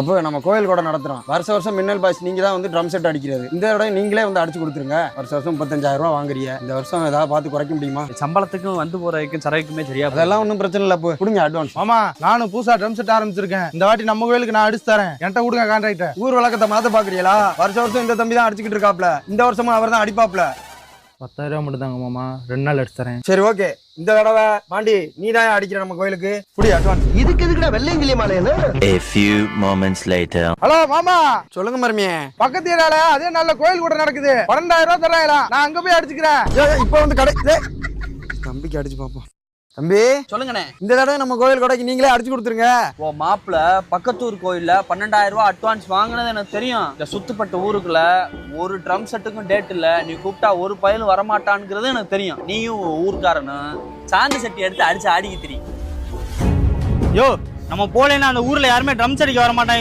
அப்போ நம்ம கோயில் கூட நடத்துறோம். வருஷ வருஷம் மின்னல் பாய்ஸ் நீங்க தான் வந்து ட்ரம் செட் அடிக்கிறது. இந்த தடவை நீங்களே வந்து அடிச்சு கொடுத்துருங்க. வருஷ வருஷம் முப்பத்தஞ்சாயிரம் ரூபா வாங்குறீங்க. இந்த வருஷம் ஏதாவது பார்த்து குறைக்க முடியுமா? சம்பளத்துக்கும் வந்து போறதுக்கும் சரக்குமே சரியா. அதெல்லாம் ஒன்றும் பிரச்சனை இல்லை கொடுங்க அட்வான்ஸ் மாமா நானும் புதுசா ட்ரம் செட் ஆரம்பிச்சிருக்கேன். இந்த வாட்டி நம்ம கோயிலுக்கு நான் அடிச்சு தரேன். என்கிட்ட கொடுங்க கான்ட்ராக்ட ஊர் வழக்கத்தை மாத்த பாக்குறீங்களா? வருஷ வருஷம் இந்த தம்பி தான் அடிச்சுக்கிட்டு இருக்காப்ல. இந்த வருஷமும் அவர் தான் அடிப்பாப்ல. பத்தாயிரம் ரூபா மட்டும் தாங்க மாமா. ரெண்டு நாள் அடிச்சு தரேன். சரி ஓகே இந்த தடவை பாண்டி நீ தான் அடிக்கிற நம்ம கோயிலுக்கு. புடி அட்வான்ஸ் இதுக்கு எதுக்குடா வெள்ளையங்கிலி மாலைன்னு A few moments later. Hello மாமா. சொல்லுங்க மருமியே. பக்கத்து ஏரியால அதே நல்ல கோயில் கூட நடக்குது. பன்னெண்டாயிரம் ரூபா தராங்களா நான் அங்க போய் அடிச்சுக்கிறேன். இப்போ வந்து கடை. தம்பிக்கு அடிச்சு பார்ப்போம் தம்பி சொல்லுங்கண்ணே. இந்த தடவை நம்ம கோயில் கொடைக்கு நீங்களே அடிச்சு கொடுத்துருங்க. ஓ மாப்பிள்ள பக்கத்தூர் கோயில்ல பன்னெண்டாயிரம் ரூபாய் அட்வான்ஸ் வாங்கினது எனக்கு தெரியும். இந்த சுத்துப்பட்ட ஊருக்குள்ள ஒரு ட்ரம் செட்டுக்கும் டேட் இல்ல. நீ கூப்பிட்டா ஒரு பயலும் வரமாட்டான்ங்கிறது எனக்கு தெரியும். நீயும் ஊர்க்காரனும் சாந்து சட்டி எடுத்து அடிச்சு ஆடிக்கு தெரியும் யோ நம்ம போலேன்னா அந்த ஊர்ல யாருமே ட்ரம் அடிக்க வர மாட்டாங்க